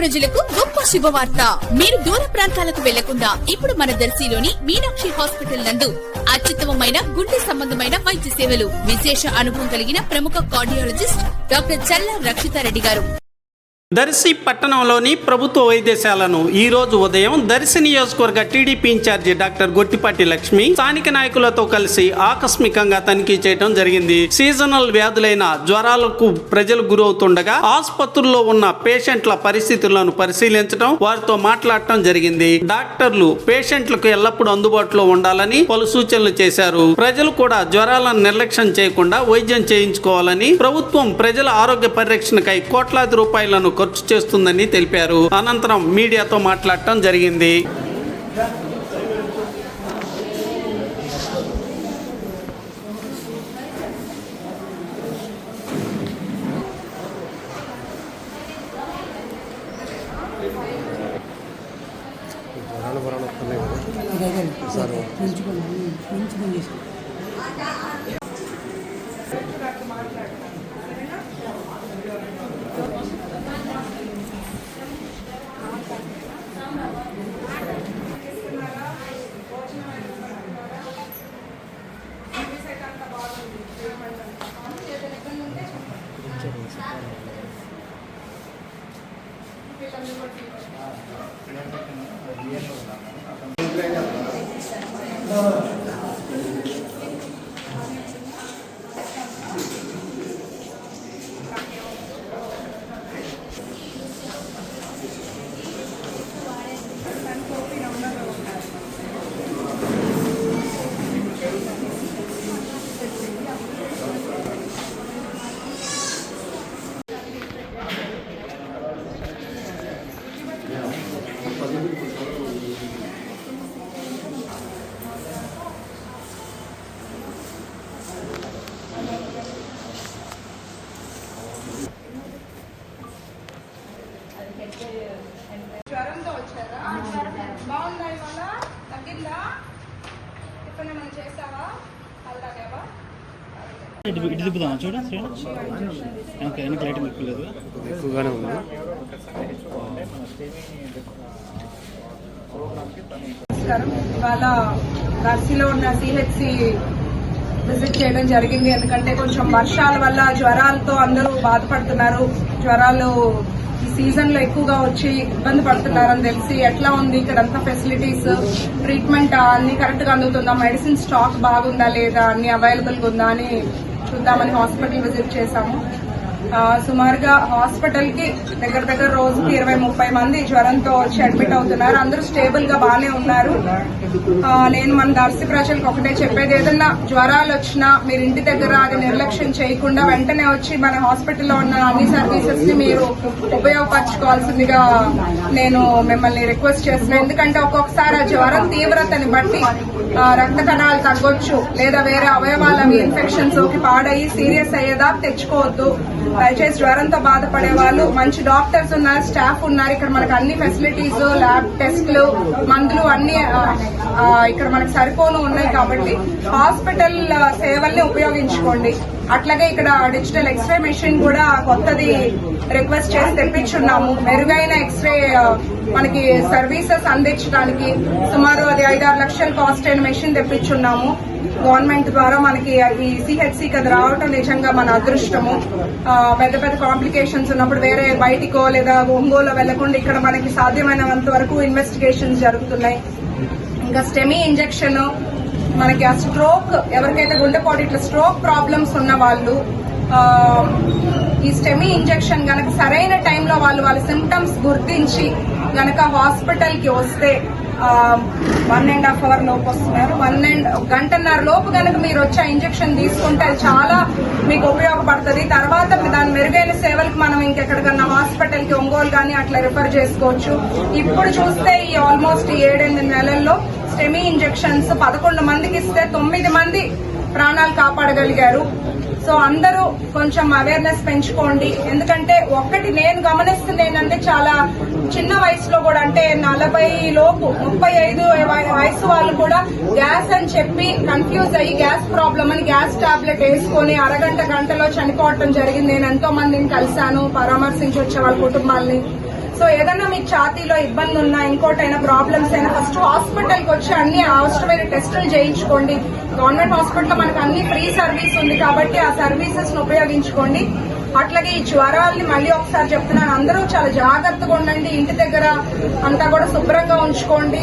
ప్రజలకు గొప్ప శుభవార్త. మీరు దూర ప్రాంతాలకు వెళ్ళకుండా ఇప్పుడు మన దర్శిలోని మీనాక్షి హాస్పిటల్ నందు అత్యుత్తమమైన గుండె సంబంధమైన వైద్య సేవలు విశేష అనుభవం కలిగిన ప్రముఖ కార్డియాలజిస్ట్ డాక్టర్ చల్లా రక్షితారెడ్డి గారు. దర్శి పట్టణంలోని ప్రభుత్వ వైద్యశాలను ఈ రోజు ఉదయం దర్శి నియోజకవర్గ TDP incharge doctor Gottipati Lakshmi స్థానిక నాయకులతో కలిసి ఆకస్మికంగా తనిఖీ చేయడం జరిగింది. సీజనల్ వ్యాధులైన జ్వరాలకు ప్రజలు గురవుతుండగా ఆసుపత్రుల్లో ఉన్న పేషెంట్ల పరిస్థితులను పరిశీలించడం వారితో మాట్లాడటం జరిగింది. డాక్టర్లు పేషెంట్లకు ఎల్లప్పుడూ అందుబాటులో ఉండాలని పలు సూచనలు చేశారు. ప్రజలు కూడా జ్వరాలను నిర్లక్ష్యం చేయకుండా వైద్యం చేయించుకోవాలని ప్రభుత్వం ప్రజల ఆరోగ్య పరిరక్షణకై కోట్లాది రూపాయలను ఖర్చు చేస్తుందని తెలిపారు. అనంతరం మీడియాతో మాట్లాడటం జరిగింది. వరాలు వరాలు వస్తున్నాయి కదా సార్ No, no. జ్వరంతో వచ్చారా? బాగుందా ఇవాళ? తగ్గిందా? చేసావా? ఇటు ఇటు చూడ వెనక లైట్ ఎక్కువగానే ఉంది. నమస్కారం. ఇవాళ నర్సీలో ఉన్న సిహెచ్సి విజిట్ చేయడం జరిగింది. ఎందుకంటే కొంచెం వర్షాల వల్ల జ్వరాలతో అందరూ బాధపడుతున్నారు. జ్వరాలు సీజన్లో ఎక్కువగా వచ్చి ఇబ్బంది పడుతున్నారని తెలిసి ఎట్లా ఉంది ఇక్కడ అంతా ఫెసిలిటీస్ ట్రీట్మెంట్ అన్ని కరెక్ట్గా అందుతుందా? మెడిసిన్ స్టాక్ బాగుందా లేదా? అన్ని అవైలబుల్గా ఉందా అని చూద్దామని హాస్పిటల్ విజిట్ చేశాము. సుమారుగా హాస్పిటల్కి దగ్గర దగ్గర రోజుకి ఇరవై ముప్పై మంది జ్వరంతో వచ్చి అడ్మిట్ అవుతున్నారు. అందరూ స్టేబుల్గా బాగానే ఉన్నారు. నేను మన దర్శి ప్రజలకు ఒకటే చెప్పేది. ఏదన్నా జ్వరాలు వచ్చినా మీరు ఇంటి దగ్గర అది నిర్లక్ష్యం చేయకుండా వెంటనే వచ్చి మన హాస్పిటల్లో ఉన్న అన్ని సర్వీసెస్ని మీరు ఉపయోగపరచుకోవాల్సిందిగా నేను మిమ్మల్ని రిక్వెస్ట్ చేస్తున్నాను. ఎందుకంటే ఒక్కొక్కసారి ఆ జ్వరం తీవ్రతని బట్టి రక్త కణాలు తగ్గొచ్చు. లేదా వేరే అవయవాల ఇన్ఫెక్షన్స్ పాడయి సీరియస్ అయ్యేదా తెచ్చుకోవద్దు. దయచేసి జ్వరంతో బాధపడే వాళ్ళు మంచి డాక్టర్స్ ఉన్నారు స్టాఫ్ ఉన్నారు. ఇక్కడ మనకు అన్ని ఫెసిలిటీస్ ల్యాబ్ టెస్ట్లు మందులు అన్ని ఇక్కడ మనకు సరిపోను ఉన్నాయి కాబట్టి హాస్పిటల్ సేవల్ని ఉపయోగించుకోండి. అట్లాగే ఇక్కడ డిజిటల్ ఎక్స్రే మెషిన్ కూడా కొత్తది రిక్వెస్ట్ చేసి తెప్పించున్నాము. మెరుగైన ఎక్స్రే మనకి సర్వీసెస్ అందించడానికి సుమారు అది ఐదారు లక్షల కాస్ట్ అయిన మెషిన్ తెప్పించున్నాము. గవర్నమెంట్ ద్వారా మనకి ఈ సిహెచ్సి కదా రావటం నిజంగా మన అదృష్టము. పెద్ద పెద్ద కాంప్లికేషన్స్ ఉన్నప్పుడు వేరే బయటికో లేదా ఒంగోలో వెళ్ళకుండా ఇక్కడ మనకి సాధ్యమైనంత వరకు ఇన్వెస్టిగేషన్స్ జరుగుతున్నాయి. ఇంకా స్టెమీ ఇంజెక్షన్ మనకి ఆ స్ట్రోక్ ఎవరికైతే గుండెపోటు ఇట్లా స్ట్రోక్ ప్రాబ్లమ్స్ ఉన్న వాళ్ళు ఈ స్టెమీ ఇంజెక్షన్ గనక సరైన టైంలో వాళ్ళు వాళ్ళ సిమ్టమ్స్ గుర్తించి గనక హాస్పిటల్కి వస్తే వన్ అండ్ హాఫ్ అవర్ లోపు వస్తున్నారు. వన్ అండ్ గంటన్నర లోపు కనుక మీరు వచ్చి ఆ ఇంజెక్షన్ తీసుకుంటే అది చాలా మీకు ఉపయోగపడుతుంది. తర్వాత దాని మెరుగైన సేవలకు మనం ఇంకెక్కడికన్నా హాస్పిటల్కి ఒంగోలు కానీ అట్లా రిఫర్ చేసుకోవచ్చు. ఇప్పుడు చూస్తే ఈ ఆల్మోస్ట్ ఏడెనిమిది నెలల్లో స్టెమీ ఇంజెక్షన్స్ పదకొండు మందికి ఇస్తే తొమ్మిది మంది ప్రాణాలు కాపాడగలిగారు. సో అందరూ కొంచెం అవేర్నెస్ పెంచుకోండి. ఎందుకంటే ఒక్కటి నేను గమనిస్తుంది ఏంటంటే చాలా చిన్న వయసులో కూడా అంటే నలభై లోపు ముప్పై ఐదు వయసు వాళ్ళు కూడా గ్యాస్ అని చెప్పి కన్ఫ్యూజ్ అయ్యి గ్యాస్ ప్రాబ్లం అని గ్యాస్ టాబ్లెట్ వేసుకొని అరగంట గంటలో చనిపోవటం జరిగింది. నేను ఎంతో మందిని కలిశాను పరామర్శించి వచ్చే వాళ్ళ కుటుంబాలని. సో ఏదైనా మీకు ఛాతీలో ఇబ్బంది ఉన్నా ఇంకోటైనా ప్రాబ్లమ్స్ అయినా ఫస్ట్ హాస్పిటల్కి వచ్చి అన్ని అవసరమైన టెస్టులు చేయించుకోండి. గవర్నమెంట్ హాస్పిటల్ మనకు అన్ని ఫ్రీ సర్వీస్ ఉంది కాబట్టి ఆ సర్వీసెస్ను ఉపయోగించుకోండి. అట్లాగే ఈ జ్వరాల్ని మళ్ళీ ఒకసారి చెప్తున్నాను అందరూ చాలా జాగ్రత్తగా ఉండండి. ఇంటి దగ్గర అంతా కూడా శుభ్రంగా ఉంచుకోండి.